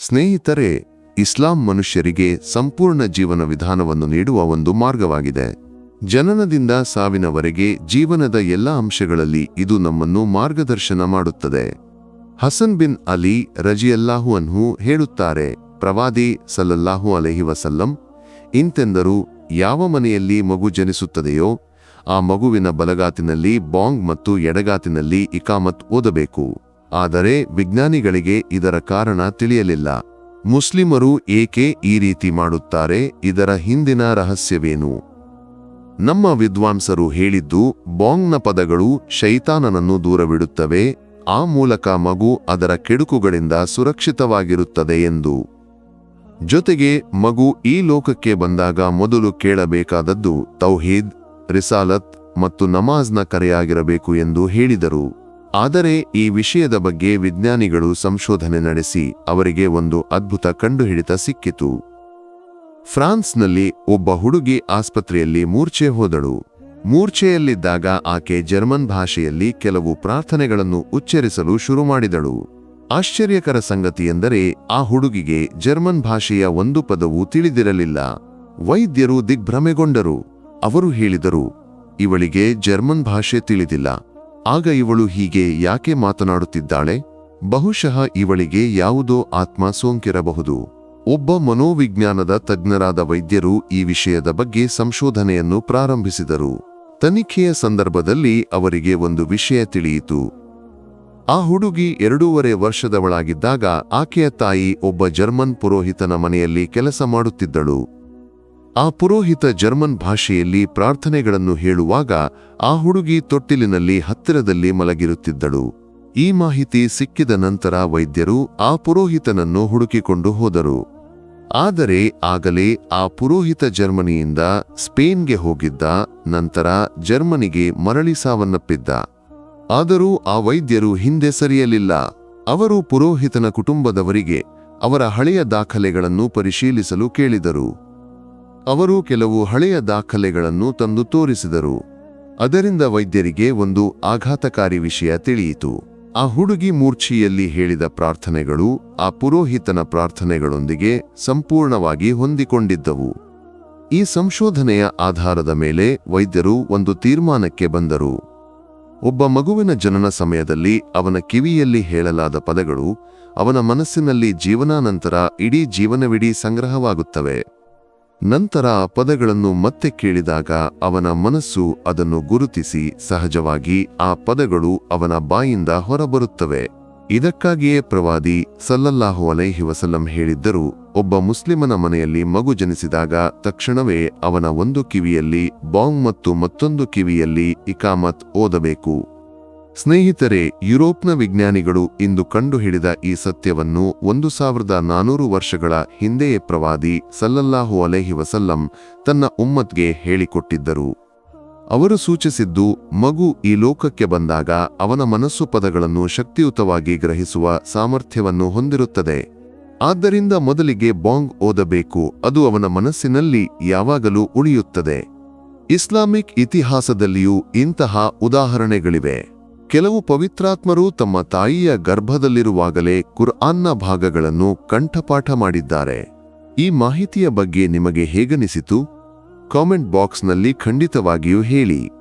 ಸ್ನೇಹಿತರೆ, ಇಸ್ಲಾಂ ಮನುಷ್ಯರಿಗೆ ಸಂಪೂರ್ಣ ಜೀವನ ವಿಧಾನವನ್ನು ನೀಡುವ ಒಂದು ಮಾರ್ಗವಾಗಿದೆ. ಜನನದಿಂದ ಸಾವಿನವರೆಗೆ ಜೀವನದ ಎಲ್ಲ ಅಂಶಗಳಲ್ಲಿ ಇದು ನಮ್ಮನ್ನು ಮಾರ್ಗದರ್ಶನ ಮಾಡುತ್ತದೆ. ಹಸನ್ ಬಿನ್ ಅಲಿ ರಜಿಯಲ್ಲಾಹು ಅನ್ಹು ಹೇಳುತ್ತಾರೆ, ಪ್ರವಾದಿ ಸಲ್ಲಲ್ಲಾಹು ಅಲಹಿ ವಸಲ್ಲಂ, ಇಂತೆಂದರು ಯಾವ ಮನೆಯಲ್ಲಿ ಮಗು ಜನಿಸುತ್ತದೆಯೋ, ಆ ಮಗುವಿನ ಬಲಗಾತಿನಲ್ಲಿ ಬಾಂಗ್ ಮತ್ತು ಎಡಗಾತಿನಲ್ಲಿ ಇಕಾಮತ್ ಓದಬೇಕು. ಆದರೆ ವಿಜ್ಞಾನಿಗಳಿಗೆ ಇದರ ಕಾರಣ ತಿಳಿಯಲಿಲ್ಲ. ಮುಸ್ಲಿಮರು ಏಕೆ ಈ ರೀತಿ ಮಾಡುತ್ತಾರೆ? ಇದರ ಹಿಂದಿನ ರಹಸ್ಯವೇನು? ನಮ್ಮ ವಿದ್ವಾಂಸರು ಹೇಳಿದ್ದು, ಬಾಂಗ್ನ ಪದಗಳು ಶೈತಾನನನ್ನು ದೂರವಿಡುತ್ತವೆ, ಆ ಮೂಲಕ ಮಗು ಅದರ ಕೆಡುಕುಗಳಿಂದ ಸುರಕ್ಷಿತವಾಗಿರುತ್ತದೆ ಎಂದು. ಜೊತೆಗೆ, ಮಗು ಈ ಲೋಕಕ್ಕೆ ಬಂದಾಗ ಮೊದಲು ಕೇಳಬೇಕಾದದ್ದು ತೌಹೀದ್, ರಿಸಾಲತ್ ಮತ್ತು ನಮಾಜ್ನ ಕರೆಯಾಗಿರಬೇಕು ಎಂದು ಹೇಳಿದರು. ಆದರೆ ಈ ವಿಷಯದ ಬಗ್ಗೆ ವಿಜ್ಞಾನಿಗಳು ಸಂಶೋಧನೆ ನಡೆಸಿ ಅವರಿಗೆ ಒಂದು ಅದ್ಭುತ ಕಂಡುಹಿಡಿತ ಸಿಕ್ಕಿತು. ಫ್ರಾನ್ಸ್ನಲ್ಲಿ ಒಬ್ಬ ಹುಡುಗಿ ಆಸ್ಪತ್ರೆಯಲ್ಲಿ ಮೂರ್ಛೆ ಹೋದಳು. ಮೂರ್ಛೆಯಲ್ಲಿದ್ದಾಗ ಆಕೆ ಜರ್ಮನ್ ಭಾಷೆಯಲ್ಲಿ ಕೆಲವು ಪ್ರಾರ್ಥನೆಗಳನ್ನು ಉಚ್ಚರಿಸಲು ಶುರು ಮಾಡಿದಳು. ಆಶ್ಚರ್ಯಕರ ಸಂಗತಿಯೆಂದರೆ ಆ ಹುಡುಗಿಗೆ ಜರ್ಮನ್ ಭಾಷೆಯ ಒಂದು ಪದವೂ ತಿಳಿದಿರಲಿಲ್ಲ. ವೈದ್ಯರು ದಿಗ್ಭ್ರಮೆಗೊಂಡರು. ಅವರು ಹೇಳಿದರು, ಇವಳಿಗೆ ಜರ್ಮನ್ ಭಾಷೆ ತಿಳಿದಿಲ್ಲ. ಆಗ ಇವಳು ಹೀಗೆ ಯಾಕೆ ಮಾತನಾಡುತ್ತಿದ್ದಾಳೆ? ಬಹುಶಃ ಇವಳಿಗೆ ಯಾವುದೋ ಆತ್ಮ ಸೋಂಕಿರಬಹುದು. ಒಬ್ಬ ಮನೋವಿಜ್ಞಾನದ ತಜ್ಞರಾದ ವೈದ್ಯರು ಈ ವಿಷಯದ ಬಗ್ಗೆ ಸಂಶೋಧನೆಯನ್ನು ಪ್ರಾರಂಭಿಸಿದರು. ತನಿಖೆಯ ಸಂದರ್ಭದಲ್ಲಿ ಅವರಿಗೆ ಒಂದು ವಿಷಯ ತಿಳಿಯಿತು. ಆ ಹುಡುಗಿ ಎರಡೂವರೆ ವರ್ಷದವಳಾಗಿದ್ದಾಗ ಆಕೆಯ ತಾಯಿ ಒಬ್ಬ ಜರ್ಮನ್ ಪುರೋಹಿತನ ಮನೆಯಲ್ಲಿ ಕೆಲಸ ಮಾಡುತ್ತಿದ್ದಳು. ಆ ಪುರೋಹಿತ ಜರ್ಮನ್ ಭಾಷೆಯಲ್ಲಿ ಪ್ರಾರ್ಥನೆಗಳನ್ನು ಹೇಳುವಾಗ ಆ ಹುಡುಗಿ ತೊಟ್ಟಿಲಿನಲ್ಲಿ ಹತ್ತಿರದಲ್ಲಿ ಮಲಗಿರುತ್ತಿದ್ದಳು. ಈ ಮಾಹಿತಿ ಸಿಕ್ಕಿದ ನಂತರ ವೈದ್ಯರು ಆ ಪುರೋಹಿತನನ್ನು ಹುಡುಕಿಕೊಂಡು ಹೋದರು. ಆದರೆ ಆಗಲೇ ಆ ಪುರೋಹಿತ ಜರ್ಮನಿಯಿಂದ ಸ್ಪೇನ್ಗೆ ಹೋಗಿದ್ದ ನಂತರ ಜರ್ಮನಿಗೆ ಮರಳಿ ಸಾವನ್ನಪ್ಪಿದ್ದ. ಆದರೂ ಆ ವೈದ್ಯರು ಹಿಂದೆ ಸರಿಯಲಿಲ್ಲ. ಅವರು ಪುರೋಹಿತನ ಕುಟುಂಬದವರಿಗೆ ಅವರ ಹಳೆಯ ದಾಖಲೆಗಳನ್ನು ಪರಿಶೀಲಿಸಲು ಕೇಳಿದರು. ಅವರು ಕೆಲವು ಹಳೆಯ ದಾಖಲೆಗಳನ್ನು ತಂದು ತೋರಿಸಿದರು. ಅದರಿಂದ ವೈದ್ಯರಿಗೆ ಒಂದು ಆಘಾತಕಾರಿ ವಿಷಯ ತಿಳಿಯಿತು. ಆ ಹುಡುಗಿ ಮೂರ್ಛಿಯಲ್ಲಿ ಹೇಳಿದ ಪ್ರಾರ್ಥನೆಗಳು, ಆ ಪುರೋಹಿತನ ಪ್ರಾರ್ಥನೆಗಳೊಂದಿಗೆ ಸಂಪೂರ್ಣವಾಗಿ ಹೊಂದಿಕೊಂಡಿದ್ದವು. ಈ ಸಂಶೋಧನೆಯ ಆಧಾರದ ಮೇಲೆ ವೈದ್ಯರು ಒಂದು ತೀರ್ಮಾನಕ್ಕೆ ಬಂದರು. ಒಬ್ಬ ಮಗುವಿನ ಜನನ ಸಮಯದಲ್ಲಿ ಅವನ ಕಿವಿಯಲ್ಲಿ ಹೇಳಲಾದ ಪದಗಳು ಅವನ ಮನಸ್ಸಿನಲ್ಲಿ ಜೀವನಾನಂತರ ಇಡೀ ಜೀವನವಿಡೀ ಸಂಗ್ರಹವಾಗುತ್ತವೆ. ನಂತರ ಆ ಪದಗಳನ್ನು ಮತ್ತೆ ಕೇಳಿದಾಗ ಅವನ ಮನಸ್ಸು ಅದನ್ನು ಗುರುತಿಸಿ ಸಹಜವಾಗಿ ಆ ಪದಗಳು ಅವನ ಬಾಯಿಂದ ಹೊರಬರುತ್ತವೆ. ಇದಕ್ಕಾಗಿಯೇ ಪ್ರವಾದಿ ಸಲ್ಲಲ್ಲಾಹು ಅಲೈಹಿ ವಸಲ್ಲಂ ಹೇಳಿದ್ದರು, ಒಬ್ಬ ಮುಸ್ಲಿಮನ ಮನೆಯಲ್ಲಿ ಮಗು ಜನಿಸಿದಾಗ ತಕ್ಷಣವೇ ಅವನ ಒಂದು ಕಿವಿಯಲ್ಲಿ ಬಾಂಗ್ ಮತ್ತು ಮತ್ತೊಂದು ಕಿವಿಯಲ್ಲಿ ಇಕಾಮತ್ ಓದಬೇಕು. ಸ್ನೇಹಿತರೆ, ಯುರೋಪ್ನ ವಿಜ್ಞಾನಿಗಳು ಇಂದು ಕಂಡುಹಿಡಿದ ಈ ಸತ್ಯವನ್ನು ಒಂದು ಸಾವಿರದ ನಾನೂರು ವರ್ಷಗಳ ಹಿಂದೆಯೇ ಪ್ರವಾದಿ ಸಲ್ಲಲ್ಲಾಹು ಅಲೈಹಿ ವಸಲ್ಲಂ ತನ್ನ ಉಮ್ಮತ್ಗೆ ಹೇಳಿಕೊಟ್ಟಿದ್ದರು. ಅವರು ಸೂಚಿಸಿದ್ದು, ಮಗು ಈ ಲೋಕಕ್ಕೆ ಬಂದಾಗ ಅವನ ಮನಸ್ಸು ಪದಗಳನ್ನು ಶಕ್ತಿಯುತವಾಗಿ ಗ್ರಹಿಸುವ ಸಾಮರ್ಥ್ಯವನ್ನು ಹೊಂದಿರುತ್ತದೆ. ಆದ್ದರಿಂದ ಮೊದಲಿಗೆ ಬಾಂಗ್ ಓದಬೇಕು, ಅದು ಅವನ ಮನಸ್ಸಿನಲ್ಲಿ ಯಾವಾಗಲೂ ಉಳಿಯುತ್ತದೆ. ಇಸ್ಲಾಮಿಕ್ ಇತಿಹಾಸದಲ್ಲಿಯೂ ಇಂತಹ ಉದಾಹರಣೆಗಳಿವೆ. ಕೆಲವು ಪವಿತ್ರಾತ್ಮರು ತಮ್ಮ ತಾಯಿಯ ಗರ್ಭದಲ್ಲಿರುವಾಗಲೇ ಕುರ್ಆನ್ನ ಭಾಗಗಳನ್ನು ಕಂಠಪಾಠ ಮಾಡಿದ್ದಾರೆ. ಈ ಮಾಹಿತಿಯ ಬಗ್ಗೆ ನಿಮಗೆ ಹೇಗನಿಸಿತು? ಕಾಮೆಂಟ್ ಬಾಕ್ಸ್ನಲ್ಲಿ ಖಂಡಿತವಾಗಿಯೂ ಹೇಳಿ.